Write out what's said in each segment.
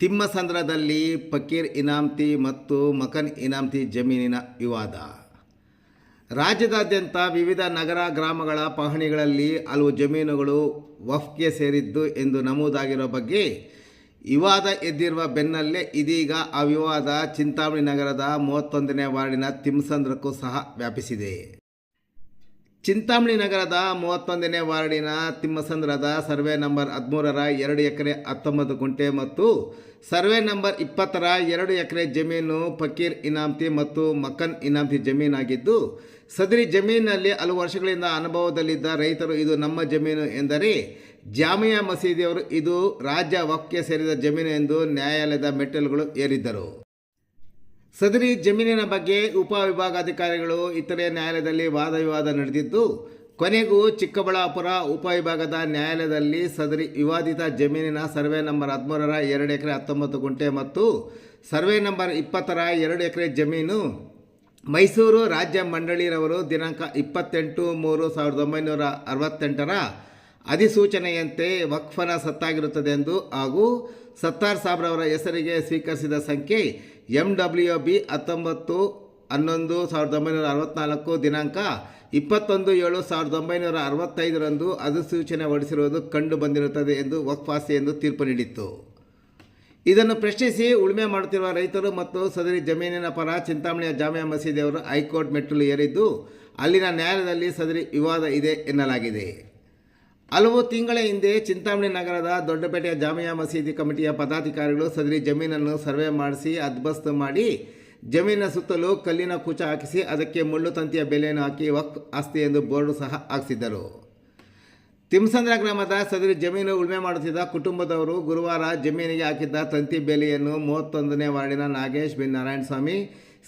ತಿಮ್ಮಸಂದ್ರದಲ್ಲಿ ಫಕೀರ್ ಇನಾಮ್ತಿ ಮತ್ತು ಮಕನ್ ಇನಾಮ್ತಿ ಜಮೀನಿನ ವಿವಾದ. ರಾಜ್ಯದಾದ್ಯಂತ ವಿವಿಧ ನಗರ ಗ್ರಾಮಗಳ ಪಹಣಿಗಳಲ್ಲಿ ಹಲವು ಜಮೀನುಗಳು ವಫ್ಗೆ ಸೇರಿದ್ದು ಎಂದು ನಮೂದಾಗಿರೋ ಬಗ್ಗೆ ವಿವಾದ ಎದ್ದಿರುವ ಬೆನ್ನಲ್ಲೇ ಇದೀಗ ಆ ವಿವಾದ ಚಿಂತಾಮಣಿ ನಗರದ ಮೂವತ್ತೊಂದನೇ ವಾರ್ಡಿನ ತಿಮ್ಮಸಂದ್ರಕ್ಕೂ ಸಹ ವ್ಯಾಪಿಸಿದೆ. ಚಿಂತಾಮಣಿ ನಗರದ ಮೂವತ್ತೊಂದನೇ ವಾರ್ಡಿನ ತಿಮ್ಮಸಂದ್ರದ ಸರ್ವೆ ನಂಬರ್ ಹದಿಮೂರರ ಎರಡು ಎಕರೆ ಹತ್ತೊಂಬತ್ತು ಗುಂಟೆ ಮತ್ತು ಸರ್ವೆ ನಂಬರ್ ಇಪ್ಪತ್ತರ ಎರಡು ಎಕರೆ ಜಮೀನು ಫಕೀರ್ ಇನಾಮ್ತಿ ಮತ್ತು ಮಕ್ಕನ್ ಇನಾಮ್ತಿ ಜಮೀನಾಗಿದ್ದು, ಸದರಿ ಜಮೀನಿನಲ್ಲಿ ಹಲವು ವರ್ಷಗಳಿಂದ ಅನುಭವದಲ್ಲಿದ್ದ ರೈತರು ಇದು ನಮ್ಮ ಜಮೀನು ಎಂದರೆ, ಜಾಮಿಯಾ ಮಸೀದಿಯವರು ಇದು ರಾಜ್ಯ ವಕ್ಫ್ಗೆ ಸೇರಿದ ಜಮೀನು ಎಂದು ನ್ಯಾಯಾಲಯದ ಮೆಟ್ಟಲುಗಳು ಏರಿದ್ದರು. ಸದರಿ ಜಮೀನಿನ ಬಗ್ಗೆ ಉಪವಿಭಾಗಾಧಿಕಾರಿಗಳು ಇತರೆ ನ್ಯಾಯಾಲಯದಲ್ಲಿ ವಾದ ವಿವಾದ ನಡೆದಿದ್ದು, ಕೊನೆಗೂ ಚಿಕ್ಕಬಳ್ಳಾಪುರ ಉಪವಿಭಾಗದ ನ್ಯಾಯಾಲಯದಲ್ಲಿ ಸದರಿ ವಿವಾದಿತ ಜಮೀನಿನ ಸರ್ವೆ ನಂಬರ್ ಹದಿಮೂರರ ಎರಡು ಎಕರೆ ಹತ್ತೊಂಬತ್ತು ಗುಂಟೆ ಮತ್ತು ಸರ್ವೆ ನಂಬರ್ ಇಪ್ಪತ್ತರ ಎರಡು ಎಕರೆ ಜಮೀನು ಮೈಸೂರು ರಾಜ್ಯ ಮಂಡಳಿಯವರು ದಿನಾಂಕ ಇಪ್ಪತ್ತೆಂಟು ಮೂರು ಸಾವಿರದ ಒಂಬೈನೂರ ಅರವತ್ತೆಂಟರ ಅಧಿಸೂಚನೆಯಂತೆ ವಕ್ಫನ ಸತ್ತಾಗಿರುತ್ತದೆ ಎಂದು ಹಾಗೂ ಸತ್ತಾರ್ ಸಾಬ್ರವರ ಹೆಸರಿಗೆ ಸ್ವೀಕರಿಸಿದ ಸಂಖ್ಯೆ ಎಂ ಡಬ್ಲ್ಯೂ ಬಿ ಹತ್ತೊಂಬತ್ತು ಹನ್ನೊಂದು ಸಾವಿರದ ಒಂಬೈನೂರ ಅರವತ್ತ್ನಾಲ್ಕು ದಿನಾಂಕ ಇಪ್ಪತ್ತೊಂದು ಏಳು ಸಾವಿರದ ಒಂಬೈನೂರ ಅರವತ್ತೈದರಂದು ಅಧಿಸೂಚನೆ ಹೊರಡಿಸಿರುವುದು ಕಂಡು ಬಂದಿರುತ್ತದೆ ಎಂದು ವಕ್ಫಾಸಿ ಎಂದು ತೀರ್ಪು ನೀಡಿತ್ತು. ಇದನ್ನು ಪ್ರಶ್ನಿಸಿ ಉಳುಮೆ ಮಾಡುತ್ತಿರುವ ರೈತರು ಮತ್ತು ಸದರಿ ಜಮೀನಿನ ಪರ ಚಿಂತಾಮಣಿಯ ಜಾಮಿಯಾ ಮಸೀದಿಯವರು ಹೈಕೋರ್ಟ್ ಮೆಟ್ಟಲು ಏರಿದ್ದು, ಅಲ್ಲಿನ ನ್ಯಾಯಾಲಯದಲ್ಲಿ ಸದರಿ ವಿವಾದ ಇದೆ ಎನ್ನಲಾಗಿದೆ. ಹಲವು ತಿಂಗಳ ಹಿಂದೆ ಚಿಂತಾಮಣಿ ನಗರದ ದೊಡ್ಡಪೇಟೆಯ ಜಾಮಿಯಾ ಮಸೀದಿ ಕಮಿಟಿಯ ಪದಾಧಿಕಾರಿಗಳು ಸದರಿ ಜಮೀನನ್ನು ಸರ್ವೆ ಮಾಡಿಸಿ ಅದ್ಬಸ್ತು ಮಾಡಿ ಜಮೀನಿನ ಸುತ್ತಲೂ ಕಲ್ಲಿನ ಕುಚ ಹಾಕಿಸಿ ಅದಕ್ಕೆ ಮುಳ್ಳು ತಂತಿಯ ಬೆಲೆಯನ್ನು ಹಾಕಿ ವಕ್ ಆಸ್ತಿ ಎಂದು ಬೋರ್ಡು ಸಹ ಹಾಕಿಸಿದ್ದರು. ತಿಮ್ಸಂದ್ರ ಗ್ರಾಮದ ಸದರಿ ಜಮೀನು ಉಳುಮೆ ಮಾಡುತ್ತಿದ್ದ ಕುಟುಂಬದವರು ಗುರುವಾರ ಜಮೀನಿಗೆ ಹಾಕಿದ್ದ ತಂತಿ ಬೇಲಿಯನ್ನು ಮೂವತ್ತೊಂದನೇ ವಾರ್ಡಿನ ನಾಗೇಶ್ ಬಿನ್ ನಾರಾಯಣಸ್ವಾಮಿ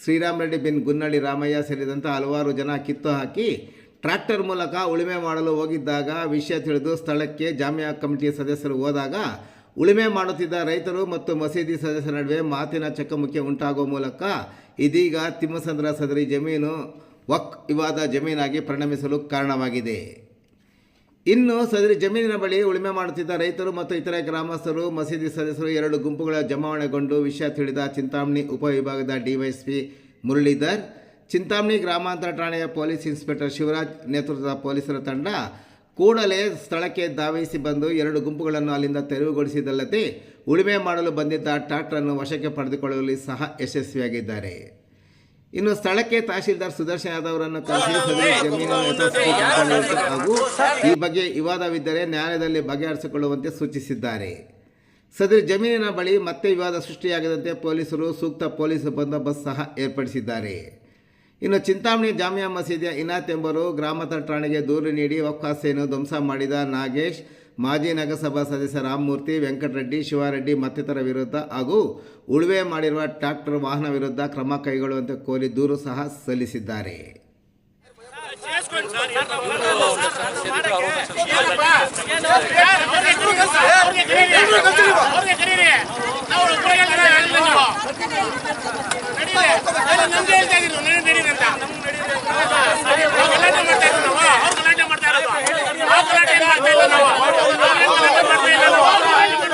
ಶ್ರೀರಾಮ್ ರೆಡ್ಡಿ ಬಿನ್ ಗುನ್ನಳ್ಳಿ ರಾಮಯ್ಯ ಸೇರಿದಂತೆ ಹಲವಾರು ಜನ ಕಿತ್ತು ಹಾಕಿ ಟ್ರ್ಯಾಕ್ಟರ್ ಮೂಲಕ ಉಳುಮೆ ಮಾಡಲು ಹೋಗಿದ್ದಾಗ ವಿಷಯ ತಿಳಿದು ಸ್ಥಳಕ್ಕೆ ಜಾಮಿಯಾ ಕಮಿಟಿ ಸದಸ್ಯರು ಹೋದಾಗ ಉಳುಮೆ ಮಾಡುತ್ತಿದ್ದ ರೈತರು ಮತ್ತು ಮಸೀದಿ ಸದಸ್ಯರ ನಡುವೆ ಮಾತಿನ ಚಕಮಕಿ ಉಂಟಾಗುವ ಮೂಲಕ ಇದೀಗ ತಿಮ್ಮಸಂದ್ರ ಸದರಿ ಜಮೀನು ವಕ್ ವಿವಾದ ಜಮೀನಾಗಿ ಪರಿಣಮಿಸಲು ಕಾರಣವಾಗಿದೆ. ಇನ್ನು ಸದರಿ ಜಮೀನಿನ ಬಳಿ ಉಳುಮೆ ಮಾಡುತ್ತಿದ್ದ ರೈತರು ಮತ್ತು ಇತರೆ ಗ್ರಾಮಸ್ಥರು, ಮಸೀದಿ ಸದಸ್ಯರು ಎರಡು ಗುಂಪುಗಳ ಜಮಾವಣೆಗೊಂಡು ವಿಷಯ ತಿಳಿದ ಚಿಂತಾಮಣಿ ಉಪವಿಭಾಗದ ಡಿವೈಎಸ್ಪಿ ಮುರಳೀಧರ್ ಚಿಂತಾಮಣಿ ಗ್ರಾಮಾಂತರ ಠಾಣೆಯ ಪೊಲೀಸ್ ಇನ್ಸ್ಪೆಕ್ಟರ್ ಶಿವರಾಜ್ ನೇತೃತ್ವದ ಪೊಲೀಸರ ತಂಡ ಕೂಡಲೇ ಸ್ಥಳಕ್ಕೆ ಧಾವಿಸಿ ಬಂದು ಎರಡು ಗುಂಪುಗಳನ್ನು ಅಲ್ಲಿಂದ ತೆರವುಗೊಳಿಸಿದಲ್ಲದೆ ಉಳುಮೆ ಮಾಡಲು ಬಂದಿದ್ದ ಟ್ರಾಕ್ಟರನ್ನು ವಶಕ್ಕೆ ಪಡೆದುಕೊಳ್ಳುವಲ್ಲಿ ಸಹ ಯಶಸ್ವಿಯಾಗಿದ್ದಾರೆ. ಇನ್ನು ಸ್ಥಳಕ್ಕೆ ತಹಶೀಲ್ದಾರ್ ಸುದರ್ಶನ್ ಯಾದವ್ ಅವರನ್ನು ಕರೆಸಿ ಹಾಗೂ ಈ ಬಗ್ಗೆ ವಿವಾದವಿದ್ದರೆ ನ್ಯಾಯಾಲಯದಲ್ಲಿ ಬಗೆಹರಿಸಿಕೊಳ್ಳುವಂತೆ ಸೂಚಿಸಿದ್ದಾರೆ. ಸದರಿ ಜಮೀನಿನ ಬಳಿ ಮತ್ತೆ ವಿವಾದ ಸೃಷ್ಟಿಯಾಗದಂತೆ ಪೊಲೀಸರು ಸೂಕ್ತ ಪೊಲೀಸ್ ಬಂದೋಬಸ್ತ್ ಸಹ ಏರ್ಪಡಿಸಿದ್ದಾರೆ. ಇನ್ನು ಚಿಂತಾಮಣಿ ಜಾಮಿಯಾ ಮಸೀದಿಯ ಇನಾತ್ ಎಂಬರು ಗ್ರಾಮದ ಠಾಣೆಗೆ ದೂರು ನೀಡಿ ವಕ್ಕಾಸೆಯನ್ನು ಧ್ವಂಸ ಮಾಡಿದ ನಾಗೇಶ್ ಮಾಜಿ ನಗರಸಭಾ ಸದಸ್ಯ ರಾಮಮೂರ್ತಿ ವೆಂಕಟರೆಡ್ಡಿ ಶಿವಾರೆಡ್ಡಿ ಮತ್ತಿತರ ವಿರುದ್ಧ ಹಾಗೂ ಉಳುವೆ ಮಾಡಿರುವ ಟ್ರಾಕ್ಟರ್ ವಾಹನ ವಿರುದ್ಧ ಕ್ರಮ ಕೈಗೊಳ್ಳುವಂತೆ ಕೋರಿ ದೂರು ಸಹ ಸಲ್ಲಿಸಿದ್ದಾರೆ. ಮಾಡ್ತಾ ಇದ್ರು ನಾವು ಅವ್ರು ಗಲಾಟೆ ಮಾಡ್ತಾ ಇರೋದು ನಾವು ಗಲಾಟೆ ಏನ್ ಮಾಡ್ತಾ ಇಲ್ಲ ನಾವು ಅವ್ರು ಏನ್ ಗಲಾಟೆ ಮಾಡ್ತಾ ಇಲ್ಲ ನಾವು ಅವ್ರಿಗೆ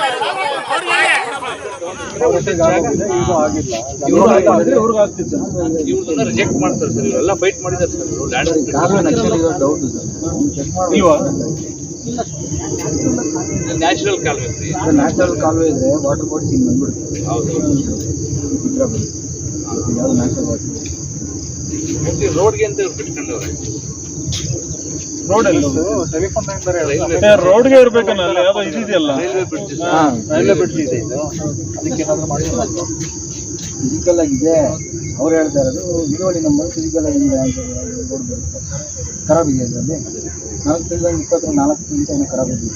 ಇವ್ರನ್ನ ರಿಜೆಕ್ಟ್ ಮಾಡ್ತಾರೆ ಸರ್ ಇವರೆಲ್ಲ ಫೈಟ್ ಮಾಡಿದ್ದಾರೆ ಸರ್ ಇವರು. ಲ್ಯಾಂಡ್ ನ್ಯಾಚುರಲ್ ಕಾಲುವೆ ಸರ್ ನ್ಯಾಚುರಲ್ ಕಾಲುವೆ ಇದೆ ವಾಟರ್ ಬಾಡಿ ಹಿಂಗೆ ಬಂದ್ಬಿಡುತ್ತೆ. ಹೌದು. ಚಿತ್ರ ಬಂದು. ಯಾವ್ದು ನ್ಯಾಚುರಲ್ ವಾಟರ್ ರೋಡ್ಗೆ ಅಂತ ಇವ್ರು ಬಿಟ್ಕೊಂಡವ್ರೆ. ರೋಡ್ಗೆ ಇರ್ಬೇಕನ್ನ ಅಲ್ಲಿ? ಯಾವ್ದೋ ಇದೆಯಲ್ಲ? ರೈಲ್ವೆ ಬ್ರಿಡ್ಜ್ ರೈಲ್ವೆ ಬ್ರಿಡ್ಜ್ ಇದೆ ಇದು. ಅದಕ್ಕೆ ಏನಾದರೂ ಮಾಡಿ ಫಿಸಿಕಲ್ ಆಗಿದೆ ಅವ್ರು ಹೇಳ್ತಾ ಇರೋದು ವಿಡಿಯೋಳಿ ನಂಬರ್ ಫಿಸಿಕಲ್ ಆಗಿದೆ ಅಂತ ರೋಡ್ ಬರುತ್ತೆ ಖರಾಬ್ ಇದೆ ಅದರಲ್ಲಿ ನಾಲ್ಕು ತಿಂಗಳ ಇಪ್ಪತ್ತರ ನಾಲ್ಕು ತಿಂಗಳ ಏನೋ ಖರಾಬ್ ಇದೆ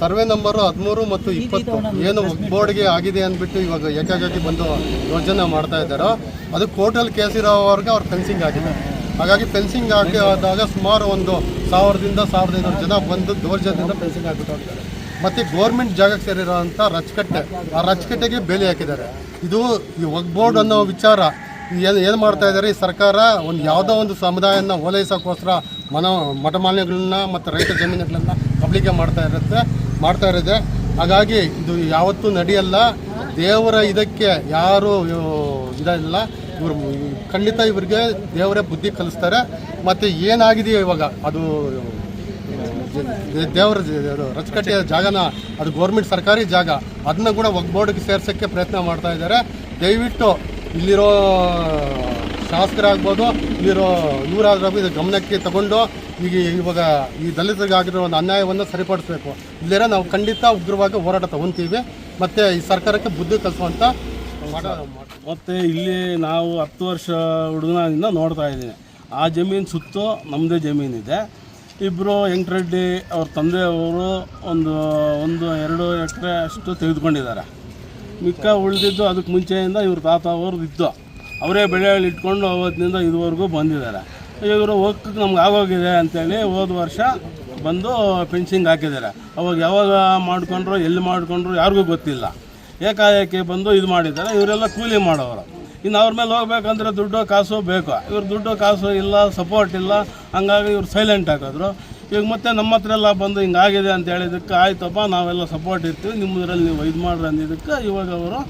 ಸರ್ವೆ ನಂಬರು ಹದಿಮೂರು ಮತ್ತು ಇಪ್ಪತ್ತು ಏನು ಬೋರ್ಡ್ಗೆ ಆಗಿದೆ ಅಂದ್ಬಿಟ್ಟು ಇವಾಗ ಏಕಾಏಕಿ ಬಂದು ಯೋಜನೆ ಮಾಡ್ತಾ ಇದ್ದಾರೋ ಅದು ಕೋರ್ಟಲ್ಲಿ ಕೇಸ್ ಇರೋವರೆಗೆ ಅವ್ರು ಫೆನ್ಸಿಂಗ್ ಆಗಿದೆ. ಹಾಗಾಗಿ ಫೆನ್ಸಿಂಗ್ ಆಗಿ ಆದಾಗ ಸುಮಾರು ಒಂದು ಸಾವಿರದಿಂದ ಸಾವಿರದ ಐನೂರು ಜನ ಬಂದು ದೌರ್ಜನ್ಯದಿಂದ ಫೆನ್ಸಿಂಗ್ ಆಗಿಬಿಟ್ಟು ಹೋಗಿದ್ದಾರೆ. ಮತ್ತು ಗೋರ್ಮೆಂಟ್ ಜಾಗಕ್ಕೆ ಸೇರಿರೋಂಥ ರಚ್ಕಟ್ಟೆ ಆ ರಚಕಟ್ಟೆಗೆ ಬೇಲಿ ಹಾಕಿದ್ದಾರೆ. ಇದು ಈ ಒಗ್ಬೋರ್ಡ್ ಬೋರ್ಡ್ ಅನ್ನೋ ವಿಚಾರ ಏನು ಏನು ಮಾಡ್ತಾ ಇದ್ದಾರೆ? ಈ ಸರ್ಕಾರ ಒಂದು ಯಾವುದೋ ಒಂದು ಸಮುದಾಯನ ಓಲೈಸೋಕ್ಕೋಸ್ಕರ ಮನ ಮಠಮಾನ್ಯಗಳನ್ನ ಮತ್ತು ರೈತ ಜಮೀನುಗಳನ್ನ ಕಬಳಿಕೆ ಮಾಡ್ತಾ ಇರುತ್ತೆ ಮಾಡ್ತಾ ಇರುತ್ತೆ. ಹಾಗಾಗಿ ಇದು ಯಾವತ್ತೂ ನಡೆಯಲ್ಲ. ದೇವರ ಇದಕ್ಕೆ ಯಾರು ಇದಿಲ್ಲ ಇವರು ಖಂಡಿತ ಇವ್ರಿಗೆ ದೇವರೇ ಬುದ್ಧಿ ಕಲಿಸ್ತಾರೆ. ಮತ್ತು ಏನಾಗಿದೆಯೋ ಇವಾಗ? ಅದು, ದೇವರ ರಚಕಟ್ಟೆಯ ಜಾಗನ, ಅದು ಗೌರ್ಮೆಂಟ್ ಸರ್ಕಾರಿ ಜಾಗ. ಅದನ್ನ ಕೂಡ ಒಗ್ಬೋರ್ಡ್ಗೆ ಸೇರ್ಸೋಕ್ಕೆ ಪ್ರಯತ್ನ ಮಾಡ್ತಾ ಇದ್ದಾರೆ. ದಯವಿಟ್ಟು ಇಲ್ಲಿರೋ ಶಾಸಕರಾಗ್ಬೋದು, ಇಲ್ಲಿರೋ ಇವರಾದ್ರೂ ಇದು ಗಮನಕ್ಕೆ ತಗೊಂಡು ಈಗ ಇವಾಗ ಈ ದಲಿತರಿಗಾಗಿರೋ ಒಂದು ಅನ್ಯಾಯವನ್ನು ಸರಿಪಡಿಸಬೇಕು. ಇಲ್ಲಿರೋ ನಾವು ಖಂಡಿತ ಉಗ್ರವಾಗಿ ಹೋರಾಟ ತಗೊತೀವಿ. ಮತ್ತು ಈ ಸರ್ಕಾರಕ್ಕೆ ಬುದ್ಧಿ ಕಲಿಸುವಂಥ ಮತ್ತು ಇಲ್ಲಿ ನಾವು ಹತ್ತು ವರ್ಷ ಹುಡುಗನಿಂದ ನೋಡ್ತಾ ಇದ್ದೀನಿ. ಆ ಜಮೀನು ಸುತ್ತು ನಮ್ಮದೇ ಜಮೀನಿದೆ. ಇಬ್ಬರು ವೆಂಕಟರೆಡ್ಡಿ ಅವ್ರ ತಂದೆಯವರು ಒಂದು ಒಂದು, ಎರಡು ಎಕರೆ ಅಷ್ಟು ತೆಗೆದುಕೊಂಡಿದ್ದಾರೆ. ಮಿಕ್ಕ ಉಳಿದಿದ್ದು ಅದಕ್ಕೆ ಮುಂಚೆಯಿಂದ ಇವ್ರ ತಾತ ಅವ್ರದ್ದು ಇದ್ದು. ಅವರೇ ಬೆಳೆಗಳು ಇಟ್ಕೊಂಡು ಅವತ್ತಿನಿಂದ ಇದುವರೆಗೂ ಬಂದಿದ್ದಾರೆ. ಇವರು ಹೋಗಕ್ಕೆ ನಮ್ಗೆ ಆಗೋಗಿದೆ ಅಂತೇಳಿ ಹೋದ ವರ್ಷ ಬಂದು ಫೆನ್ಸಿಂಗ್ ಹಾಕಿದ್ದಾರೆ. ಅವಾಗ ಯಾವಾಗ ಮಾಡಿಕೊಂಡ್ರು, ಎಲ್ಲಿ ಮಾಡಿಕೊಂಡ್ರು ಯಾರಿಗೂ ಗೊತ್ತಿಲ್ಲ. ಏಕಾಏಕಿ ಬಂದು ಇದು ಮಾಡಿದ್ದಾರೆ. ಇವರೆಲ್ಲ ಕೂಲಿ ಮಾಡೋರು. ಇನ್ನು ಅವ್ರ ಮೇಲೆ ಹೋಗ್ಬೇಕಂದ್ರೆ ದುಡ್ಡು ಕಾಸು ಬೇಕು. ಇವ್ರು ದುಡ್ಡು ಕಾಸು ಇಲ್ಲ ಸಪೋರ್ಟ್ ಇಲ್ಲ. ಹಂಗಾಗಿ ಇವ್ರು ಸೈಲೆಂಟ್ ಹಾಕಿದ್ರು. ಈಗ ಮತ್ತೆ ನಮ್ಮ ಹತ್ರ ಎಲ್ಲ ಬಂದು ಹಿಂಗಾಗಿದೆ ಅಂತ ಹೇಳಿದಕ್ಕೆ ಆಯ್ತಪ್ಪ ನಾವೆಲ್ಲ ಸಪೋರ್ಟ್ ಇರ್ತೀವಿ ನಿಮ್ಮದ್ರಲ್ಲಿ ನೀವು ಇದು ಮಾಡ್ರಿ ಅಂದಿದ್ದಕ್ಕೆ ಇವಾಗ ಅವರು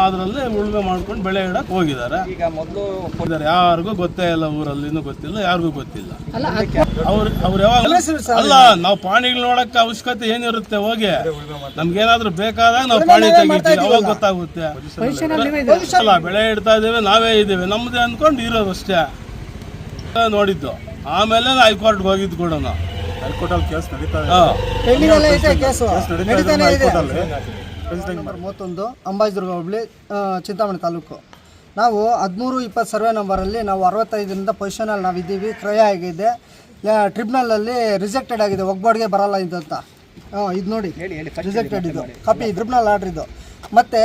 ಅದರಲ್ಲಿ ಉಳುಮೆ ಮಾಡ್ಕೊಂಡು ಬೆಳೆ ಇಡಕ್ಕೆ ಹೋಗಿದ್ದಾರೆ. ಈಗ ಮೊದಲು ಹೋಗಿದ್ದಾರೆ. ಯಾರಿಗೂ ಗೊತ್ತೇ ಇಲ್ಲ ಊರಲ್ಲಿನೂ ಗೊತ್ತಿಲ್ಲ ಯಾರಿಗೂ ಗೊತ್ತಿಲ್ಲ. ಅವ್ರು ಅವ್ರು ಯಾವಾಗ ಅಲ್ಲ ನಾವು ಪಾಣಿಗಳು ನೋಡಕ್ಕೆ ಅವಶ್ಯಕತೆ ಏನಿರುತ್ತೆ ಹೋಗಿ? ನಮ್ಗೇನಾದ್ರೂ ಬೇಕಾದಾಗ ನಾವು ಪಾಣಿ ತೆಗಿತೀವಿ ಅವಾಗ ಗೊತ್ತಾಗುತ್ತೆ. ಅಲ್ಲ ಬೆಳೆ ಇಡ್ತಾ ಇದ್ದೇವೆ ನಾವೇ ಇದ್ದೇವೆ. ನಮ್ದೇ ಅಂದ್ಕೊಂಡು ಇರೋದು ಅಷ್ಟೇ. ನೋಡಿದ್ದು. ಆಮೇಲೆ ಹೈಕೋರ್ಟ್ಗೆ ಹೋಗಿದ್ದು ಕೂಡ ನಾವು. ಹೈಕೋರ್ಟಲ್ಲಿ ಕೇಸ್ ನಡೀತಾ ಇದೆ. ಕೇಸು ನಡೀತಾನೆ ಇದೆ. ಇದೆ ನಂಬರ್ ಮೂವತ್ತೊಂದು ಅಂಬಾಜಿದುರ್ಗ ಹುಬ್ಳಿ ಚಿಂತಾಮಣಿ ತಾಲೂಕು. ನಾವು ಹದಿಮೂರು ಇಪ್ಪತ್ತು ಸರ್ವೆ ನಂಬರಲ್ಲಿ ನಾವು ಅರವತ್ತೈದರಿಂದ ಪೊಸಿಷನಲ್ಲಿ ನಾವು ಇದ್ದೀವಿ ಕ್ರಯ ಆಗಿದೆ ಟ್ರಿಬ್ಯುನಲಲ್ಲಿ ರಿಜೆಕ್ಟೆಡ್ ಆಗಿದೆ. ಒಗ್ಬಾಡ್ಗೆ ಬರಲ್ಲ ಅಂತ. ಹಾಂ ಇದು ನೋಡಿ. ರಿಜೆಕ್ಟೆಡ್ ಇದು. ಕಾಪಿ ಟ್ರಿಬ್ಯುನಲ್ ಆರ್ಡ್ರ್ ಇದು. ಮತ್ತು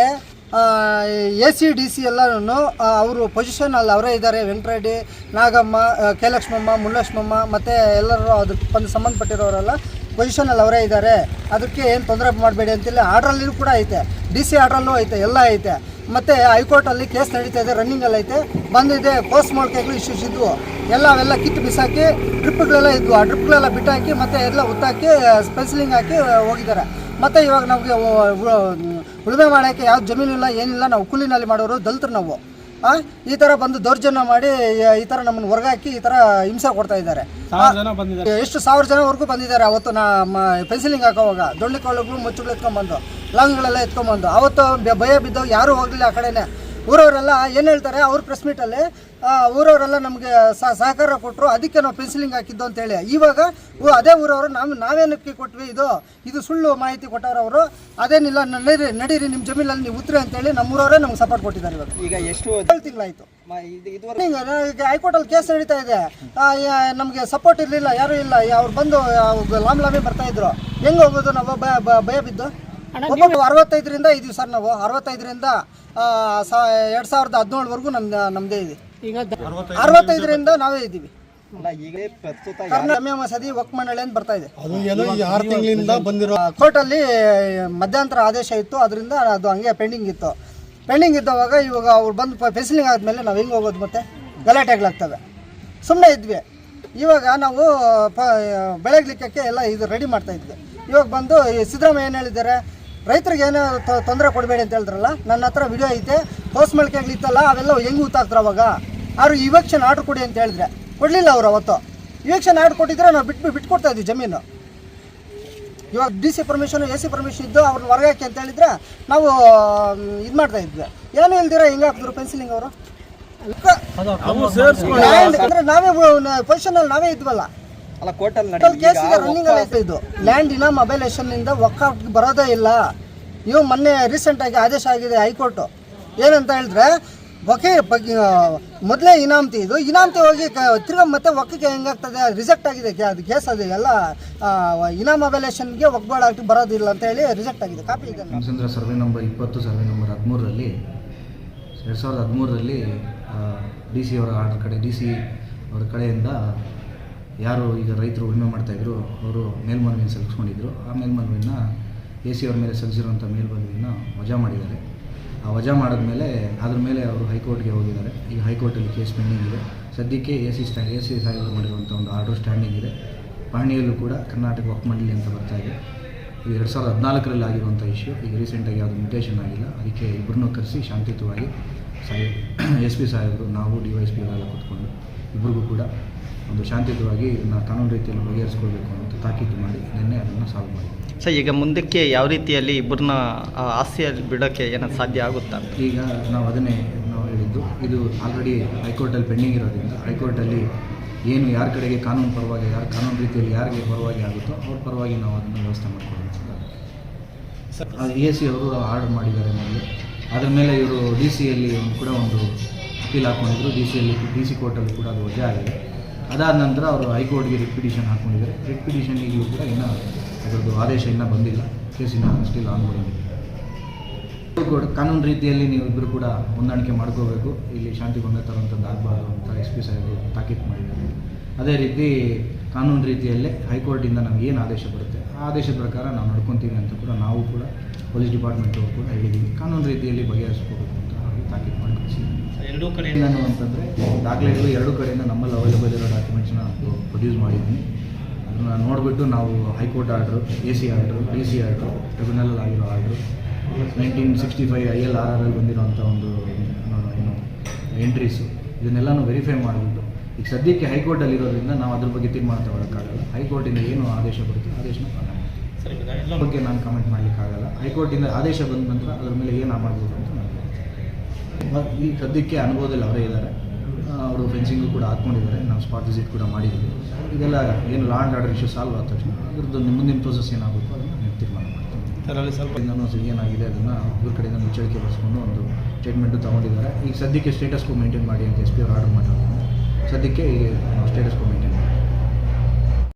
ಎ ಸಿ, ಡಿ ಸಿ ಎಲ್ಲರೂ ಅವರು ಪೊಸಿಷನಲ್ಲಿ ಅವರೇ ಇದ್ದಾರೆ. ವೆಂಕಟರೆಡ್ಡಿ, ನಾಗಮ್ಮ ಕೆ ಲಕ್ಷ್ಮಮ್ಮ ಮುಳ್ಳಕ್ಷ್ಮಮ್ಮ ಮತ್ತು ಎಲ್ಲರೂ ಅದಕ್ಕೆ ಬಂದು ಸಂಬಂಧಪಟ್ಟಿರೋರೆಲ್ಲ ಪೊಸಿಷನಲ್ಲಿ ಅವರೇ ಇದ್ದಾರೆ. ಅದಕ್ಕೆ ಏನು ತೊಂದರೆ ಮಾಡಬೇಡಿ ಅಂತಿಲ್ಲ. ಆರ್ಡ್ರಲ್ಲಿ ಕೂಡ ಐತೆ. ಡಿ ಸಿ ಆರ್ಡ್ರಲ್ಲೂ ಐತೆ. ಎಲ್ಲ ಐತೆ. ಮತ್ತು ಹೈಕೋರ್ಟಲ್ಲಿ ಕೇಸ್ ನಡೀತಾ ಇದೆ. ರನ್ನಿಂಗಲ್ಲಿ ಐತೆ. ಬಂದಿದೆ. ಪೋಸ್ಟ್ ಮೊಳಕೆಗಳು ಇಶ್ಯೂಸ್ ಇದ್ವು. ಎಲ್ಲ ಅವೆಲ್ಲ ಕಿತ್ತು ಬಿಸಾಕಿ ಟ್ರಿಪ್ಗಳೆಲ್ಲ ಇದ್ವು. ಆ ಟ್ರಿಪ್ಗಳೆಲ್ಲ ಬಿಟ್ಟಾಕಿ, ಮತ್ತು ಎಲ್ಲ ಉತ್ತಾಕಿ ಸ್ಪೆನ್ಸಿಲಿಂಗ್ ಹಾಕಿ ಹೋಗಿದ್ದಾರೆ. ಮತ್ತು ಇವಾಗ ನಮಗೆ ಉಳುಮೆ ಮಾಡೋಕ್ಕೆ ಯಾವ ಜಮೀನಿಲ್ಲ ಏನಿಲ್ಲ ನಾವು ಕೂಲಿನಲ್ಲಿ ಮಾಡೋರು ದಲಿತರು ನಾವು. ಆ, ಈ ಥರ ಬಂದು ದೌರ್ಜನ್ಯ ಮಾಡಿ ಈ ಥರ ನಮ್ಮನ್ನು ಹೊರಗಾಕಿ ಈ ಥರ ಹಿಂಸೆ ಕೊಡ್ತಾ ಇದ್ದಾರೆ. ಎಷ್ಟು ಸಾವಿರ ಜನವರೆಗೂ ಬಂದಿದ್ದಾರೆ ಅವತ್ತು ನಮ್ಮ ಪೆನ್ಸಿಲಿಂಗ್ ಹಾಕೋವಾಗ. ದೊಣ್ಣೆ ಕಾಳುಗಳು ಮುಚ್ಚುಗಳು ಎತ್ಕೊಂಡ್ಬಂದು ಲಾಂಗ್ಗಳೆಲ್ಲ ಎತ್ಕೊಂಡ್ಬಂದು. ಅವತ್ತು ಭಯ ಬಿದ್ದವು ಯಾರೂ ಹೋಗಲಿಲ್ಲ ಆ ಕಡೆನೇ. ಊರವರೆಲ್ಲ ಏನು ಹೇಳ್ತಾರೆ ಅವ್ರ ಪ್ರೆಸ್ ಮೀಟಲ್ಲಿ ಊರವರೆಲ್ಲ ನಮಗೆ ಸಹಕಾರ ಕೊಟ್ಟರು ಅದಕ್ಕೆ ನಾವು ಪೆನ್ಸಿಲಿಂಗ್ ಹಾಕಿದ್ದು ಅಂತೇಳಿ ಇವಾಗ ಅದೇ ಊರವರು ನಾವು ನಾವೇನಕ್ಕೆ ಕೊಟ್ವಿ ಇದು? ಇದು ಸುಳ್ಳು ಮಾಹಿತಿ ಕೊಟ್ಟವ್ರು ಅವರು ಅದೇನಿಲ್ಲ ನಡೀರಿ ನಡೀರಿ ನಿಮ್ಮ ಜಮೀನಲ್ಲಿ ನೀವು ಉತ್ತರ ಅಂತೇಳಿ ನಮ್ಮೂರವರೇ ನಮ್ಗೆ ಸಪೋರ್ಟ್ ಕೊಟ್ಟಿದ್ದಾರೆ ಇವಾಗ. ಈಗ ಎಷ್ಟು ಏಳು ತಿಂಗಳಾಯ್ತು. ಈಗ ಹೈಕೋರ್ಟಲ್ಲಿ ಕೇಸ್ ನಡೀತಾ ಇದೆ. ನಮಗೆ ಸಪೋರ್ಟ್ ಇರಲಿಲ್ಲ ಯಾರೂ ಇಲ್ಲ ಅವ್ರು ಬಂದು ಲಾಮ್ ಲಾಮಿ ಬರ್ತಾ ಇದ್ರು. ಹೆಂಗೆ ಹೋಗೋದು ನಾವು? ಭಯ ಬಿದ್ದು? ಅರವತ್ತೈದರಿಂದ ಇದೀವಿ ಸರ್ ನಾವು. ಅರವತ್ತೈದರಿಂದ ಎರಡು ಸಾವಿರದ ಹದಿನೇಳವರೆಗೂ ನಮ್ದು ನಮ್ಮದೇ ಇದೆ ಅರವತ್ತೈದರಿಂದ ನಾವೇ ಇದ್ದೀವಿ ಕರ್ನಾಟಕ ಮಸದಿ ಒಕ್ಕಮಂಡಳಿ ಅಂತ ಬರ್ತಾ ಇದೆ. ಅದು ಏನೋ ಈ ಆರು ತಿಂಗಳಿಂದ ಬಂದಿರೋ ಕೋರ್ಟಲ್ಲಿ ಮಧ್ಯಂತರ ಆದೇಶ ಇತ್ತು. ಅದರಿಂದ ಅದು ಹಂಗೆ ಪೆಂಡಿಂಗ್ ಇತ್ತು. ಪೆಂಡಿಂಗ್ ಇದ್ದವಾಗ ಇವಾಗ ಅವ್ರು ಬಂದು ಫೆಸಿಲಿಂಗ್ ಆದಮೇಲೆ ನಾವು ಹೆಂಗೆ ಹೋಗೋದು ಮತ್ತೆ? ಗಲಾಟೆಗಳಾಗ್ತವೆ. ಸುಮ್ಮನೆ ಇದ್ವಿ. ಇವಾಗ ನಾವು ಪ ಬೆಳಗ್ಲಿಕ್ಕೆ ಎಲ್ಲ ಇದು ರೆಡಿ ಮಾಡ್ತಾ ಇದ್ವಿ. ಇವಾಗ ಬಂದು ಸಿದ್ದರಾಮಯ್ಯ ಏನು ಹೇಳಿದ್ದಾರೆ? ರೈತರಿಗೆ ಏನೋ ತೊಂದರೆ ಕೊಡಬೇಡಿ ಅಂತ ಹೇಳಿದ್ರಲ್ಲ ನನ್ನ ಹತ್ರ ವಿಡಿಯೋ ಐತೆ ಹೋಸ್ ಇತ್ತಲ್ಲ ಅವೆಲ್ಲ ಹೆಂಗೆ ಗೊತ್ತಾಗ್ತಾರೆ ಅವಾಗ? ಅವರು ಇವೆಕ್ಷನ್ ಆರ್ಡ್ರ್ ಕೊಡಿ ಅಂತ ಹೇಳಿದ್ರೆ. ಕೊಡಲಿಲ್ಲ ಅವರು ಅವತ್ತು. ಇವಕ್ಷನ್ ಆರ್ಡ್ರ್ ಕೊಟ್ಟಿದ್ರೆ ನಾವು ಬಿಟ್ಟು ಬಿಟ್ಕೊಡ್ತಾ ಇದ್ವಿ ಜಮೀನು. ಇವಾಗ D C permission A C permission ಇದ್ದು ಅವ್ರನ್ನ ಹೊರಗಾಕಿ ಹಾಕಿ ಅಂತ ಹೇಳಿದ್ರೆ ನಾವು ಇದು ಮಾಡ್ತಾ ಇದ್ವಿ. ಏನು ಇಲ್ದಿರ ಹಿಂಗೆ ಹಾಕಿದ್ರು ಪೆನ್ಸಿಲಿಂಗ್ ಅವರು? ಅಂದರೆ ನಾವೇ ಪೊಸಿಷನ್ ಅಲ್ಲಿ ನಾವೇ ಇದ್ವಲ್ಲ. ಅಲ್ಲ ಕೋರ್ಟಲ್ಲಿ ಕೇಸ್ ಇದೆ. ರನ್ನಿಂಗ್ ಐತೆ ಇದು ಲ್ಯಾಂಡ್ ಇನ ಮೊಬೈಲೇಷನ್ ಇಂದ ವರ್ಕೌಟ್ ಬರೋದೇ ಇಲ್ಲ. ಇವು ಮೊನ್ನೆ ರೀಸೆಂಟ್ ಆಗಿ ಆದೇಶ ಆಗಿದೆ ಹೈಕೋರ್ಟ್. ಏನಂತ ಹೇಳಿದ್ರೆ ಒಕೆ ಬಗ್ಗೆ ಮೊದಲೇ ಇನಾಮತಿ ಇದು. ಇನಾಮತಿ ಹೋಗಿ ಕ- ತಿರ್ಗಾ ಮತ್ತೆ ಒಕ್ಕಕ್ಕೆ ಹೆಂಗಾಗ್ತದೆ? ರಿಜೆಕ್ಟ್ ಆಗಿದೆ ಕೆ- ಅದು ಕೇಸ್ ಅದು. ಎಲ್ಲ ಇನಾಮ್ ಮೊಬೈಲೇಷನ್ಗೆ ಒಗ್ಬಾಡ್ ಆಗಿ ಬರೋದಿಲ್ಲ ಅಂತ ಹೇಳಿ ರಿಜೆಕ್ಟ್ ಆಗಿದೆ. ಕಾಪಿ ಇದೆ. ರಾಮಚಂದ್ರ ಸರ್ವೆ ನಂಬರ್ ಇಪ್ಪತ್ತು ಸರ್ವೆ ನಂಬರ್ ಹದಿಮೂರರಲ್ಲಿ ಎರಡು ಸಾವಿರದ ಹದಿಮೂರರಲ್ಲಿ ಡಿ ಸಿ ಅವರ ಆರ್ಡರ್ ಕಡೆ ಡಿ ಸಿ ಅವರ ಕಡೆಯಿಂದ ಯಾರು ಈಗ ರೈತರು ಉಳುಮೆ ಮಾಡ್ತಾಯಿದ್ರು ಅವರು ಮೇಲ್ಮನವಿನ ಸಲ್ಲಿಸ್ಕೊಂಡಿದ್ರು. ಆ ಮೇಲ್ಮನವಿನ ಎ ಸಿ ಅವ್ರ ಮೇಲೆ ಸಲ್ಲಿಸಿರುವಂಥ ಮೇಲ್ಮನವಿನ ವಜಾ ಮಾಡಿದ್ದಾರೆ. ಆ ವಜಾ ಮಾಡಿದ್ಮೇಲೆ ಅದ್ರ ಮೇಲೆ ಅವರು ಹೈಕೋರ್ಟ್ಗೆ ಹೋಗಿದ್ದಾರೆ. ಈಗ ಹೈಕೋರ್ಟಲ್ಲಿ ಕೇಸ್ ಪೆಂಡಿಂಗ್ ಇದೆ. ಸದ್ಯಕ್ಕೆ A C stand A C ಸಾಹೇಬರು ಮಾಡಿರುವಂಥ ಒಂದು ಆರ್ಡರ್ ಸ್ಟ್ಯಾಂಡಿಂಗ್ ಇದೆ. ಪಹಣಿಯಲ್ಲೂ ಕೂಡ ಕರ್ನಾಟಕ ವಕ್ ಮಂಡಳಿ ಅಂತ ಬರ್ತಾ ಇದೆ. ಇದು ಎರಡು ಸಾವಿರದ ಹದಿನಾಲ್ಕರಲ್ಲಿ ಆಗಿರುವಂಥ ಇಶ್ಯೂ ಈಗ ರೀಸೆಂಟಾಗಿ ಯಾವುದು ಮ್ಯೂಟೇಷನ್ ಆಗಿಲ್ಲ. ಅದಕ್ಕೆ ಇಬ್ಬರನ್ನೂ ಕರೆಸಿ ಶಾಂತಿಯುತವಾಗಿ ಸಾಹೇಬ್, ಎಸ್ ಪಿ ಸಾಹೇಬರು, ನಾವು ಡಿ ವೈ ಎಸ್ ಪಿ ಅವರೆಲ್ಲ ಕೂತ್ಕೊಂಡು ಇಬ್ಬರಿಗೂ ಕೂಡ ಒಂದು ಶಾಂತಿಯುತವಾಗಿ ಇದನ್ನು ಕಾನೂನು ರೀತಿಯಲ್ಲಿ ಬಗೆಹರಿಸ್ಕೊಳ್ಬೇಕು ಅಂತ ತಾಕೀತು ಮಾಡಿ ನಿನ್ನೆ ಅದನ್ನು ಸಾಲ್ವ್ ಮಾಡಿ ಸರ್ ಈಗ ಮುಂದಕ್ಕೆ ಯಾವ ರೀತಿಯಲ್ಲಿ ಇಬ್ಬರನ್ನ ಆಸ್ತಿಯಲ್ಲಿ ಬಿಡೋಕ್ಕೆ ಏನಾದ್ರು ಸಾಧ್ಯ ಆಗುತ್ತಾ ಈಗ ನಾವು ಅದನ್ನೇ ನಾವು ಹೇಳಿದ್ದು ಇದು ಆಲ್ರೆಡಿ ಹೈಕೋರ್ಟಲ್ಲಿ ಪೆಂಡಿಂಗ್ ಇರೋದ್ರಿಂದ ಹೈಕೋರ್ಟಲ್ಲಿ ಏನು ಯಾರ ಕಡೆಗೆ ಕಾನೂನು ಪರವಾಗಿ ಯಾರು ಕಾನೂನು ರೀತಿಯಲ್ಲಿ ಯಾರಿಗೆ ಪರವಾಗಿ ಆಗುತ್ತೋ ಅವ್ರ ಪರವಾಗಿ ನಾವು ಅದನ್ನು ವ್ಯವಸ್ಥೆ ಮಾಡಿಕೊಳ್ಳೋದು ಎ ಸಿ ಅವರು ಆರ್ಡರ್ ಮಾಡಿದ್ದಾರೆ ನಮಗೆ ಅದರ ಮೇಲೆ ಇವರು ಡಿ ಸಿಯಲ್ಲಿ ಒಂದು ಕೂಡ ಒಂದು ಅಪೀಲ್ ಹಾಕ್ಕೊಂಡಿದ್ರು ಡಿ ಸಿಯಲ್ಲಿ ಡಿ ಸಿ ಕೋರ್ಟಲ್ಲಿ ಕೂಡ ಅದು ವಜಾ ಆಗಿದೆ. ಅದಾದ ನಂತರ ಅವರು ಹೈಕೋರ್ಟ್ಗೆ ರಿಟ್ ಪಿಟಿಷನ್ ಹಾಕ್ಕೊಂಡಿದ್ದಾರೆ ರಿಟ್ ಪಿಟಿಷನ್ ಈಗಲೂ ಕೂಡ ಇನ್ನೂ ಅದರದ್ದು ಆದೇಶ ಇನ್ನೂ ಬಂದಿಲ್ಲ. ಕೇಸಿನ ಸ್ಟಿಲ್ ಆನ್ ಗೋಯಿಂಗ್ ಹೈಕೋರ್ಟ್ ಕಾನೂನು ರೀತಿಯಲ್ಲಿ ನೀವು ಇಬ್ಬರು ಕೂಡ ಹೊಂದಾಣಿಕೆ ಮಾಡ್ಕೋಬೇಕು. ಇಲ್ಲಿ ಶಾಂತಿ ಭಂಗ ತರುವಂಥದ್ದು ಆಗಬಾರ್ದು ಅಂತ ಎಸ್ ಪಿ ಸಾಹೇಬರು ತಾಕೀತು ಮಾಡಿದ್ದಾರೆ. ಅದೇ ರೀತಿ ಕಾನೂನು ರೀತಿಯಲ್ಲೇ ಹೈಕೋರ್ಟಿಂದ ನಮ್ಗೆ ಏನು ಆದೇಶ ಬರುತ್ತೆ, ಆ ಆದೇಶದ ಪ್ರಕಾರ ನಾವು ನಡ್ಕೊತೀವಿ ಅಂತ ಕೂಡ ನಾವು ಕೂಡ ಪೊಲೀಸ್ ಡಿಪಾರ್ಟ್ಮೆಂಟ್ ಕೂಡ ಹೇಳಿದ್ದೀವಿ ಕಾನೂನು ರೀತಿಯಲ್ಲಿ ಬಗೆಹರಿಸ್ಕೋಬೇಕು. ತಾಕೀತು ಮಾಡಿ ಎರಡು ಎರಡೂ ಕಡೆ ಏನು ಅಂತಂದರೆ ದಾಖಲೆಗಳು ಎರಡು ಕಡೆಯಿಂದ ನಮ್ಮಲ್ಲಿ ಅವೈಲೇಬಲ್ ಇರೋ ಡಾಕ್ಯುಮೆಂಟ್ಸ್ನ ಪ್ರೊಡ್ಯೂಸ್ ಮಾಡಿದ್ದೀನಿ ಅದನ್ನು ನೋಡಿಬಿಟ್ಟು ನಾವು high court order A C order D C order tribunal ಆಗಿರೋ order nineteen sixty five I L R R ಅಲ್ಲಿ ಬಂದಿರೋಂಥ ಒಂದು ಏನು ಎಂಟ್ರೀಸು ಇದನ್ನೆಲ್ಲನೂ ವೆರಿಫೈ ಮಾಡಿಬಿಟ್ಟು ಈಗ ಸದ್ಯಕ್ಕೆ ಹೈಕೋರ್ಟಲ್ಲಿ ಇರೋದ್ರಿಂದ ನಾವು ಅದ್ರ ಬಗ್ಗೆ ತೀರ್ಮಾನ ತಗೊಳ್ಳೋಕ್ಕಾಗಲ್ಲ ಹೈಕೋರ್ಟಿಂದ ಏನು ಆದೇಶ ಬರುತ್ತೆ ಆದೇಶನ ಪಾಲನೆ. ಸರ್ ಎಲ್ಲ ಬಗ್ಗೆ ನಾನು ಕಮೆಂಟ್ ಮಾಡಲಿಕ್ಕಾಗಲ್ಲ ಹೈಕೋರ್ಟಿಂದ ಆದೇಶ ಬಂದ ನಂತರ ಅದ್ರ ಮೇಲೆ ಏನು ಮಾಡ್ಬೋದು ಅಂತ ನಾನು. ಈ ಸದ್ಯಕ್ಕೆ ಅನುಭವದಲ್ಲಿ ಅವರೇ ಇದ್ದಾರೆ. ಅವರು ಫೆನ್ಸಿಂಗು ಕೂಡ ಹಾಕ್ಕೊಂಡಿದ್ದಾರೆ. ನಾವು ಸ್ಪಾಟ್ ವಿಸಿಟ್ ಕೂಡ ಮಾಡಿದ್ದೀವಿ. ಇದೆಲ್ಲ ಏನು law and order issue solve ಆದ ತಕ್ಷಣ ಇದ್ರದ್ದು ಮುಂದಿನ ಪ್ರೋಸೆಸ್ ಏನಾಗುತ್ತೋ ಅದನ್ನು ನಾನು ತೀರ್ಮಾನ ಮಾಡ್ತೀನಿ ಅದರಲ್ಲಿ ಸ್ವಲ್ಪ ಏನಾಗಿದೆ ಅದನ್ನು ಇವ್ರ ಕಡೆಯಿಂದ ಮುಚ್ಚಳಿಕೆ ಬಳಸ್ಕೊಂಡು ಒಂದು ಸ್ಟೇಟ್ಮೆಂಟು ತೊಗೊಂಡಿದ್ದಾರೆ. ಈಗ ಸದ್ಯಕ್ಕೆ ಸ್ಟೇಟಸ್ಗೂ ಮೇಂಟೈನ್ ಮಾಡಿ ಅಂತ ಎಸ್ ಪಿ ಅವ್ರು ಆರ್ಡರ್ ಮಾಡಿರೋದು ಸದ್ಯಕ್ಕೆ ಈಗ ನಾವು ಸ್ಟೇಟಸ್ ಕೋ ಮೇಂಟೈನ್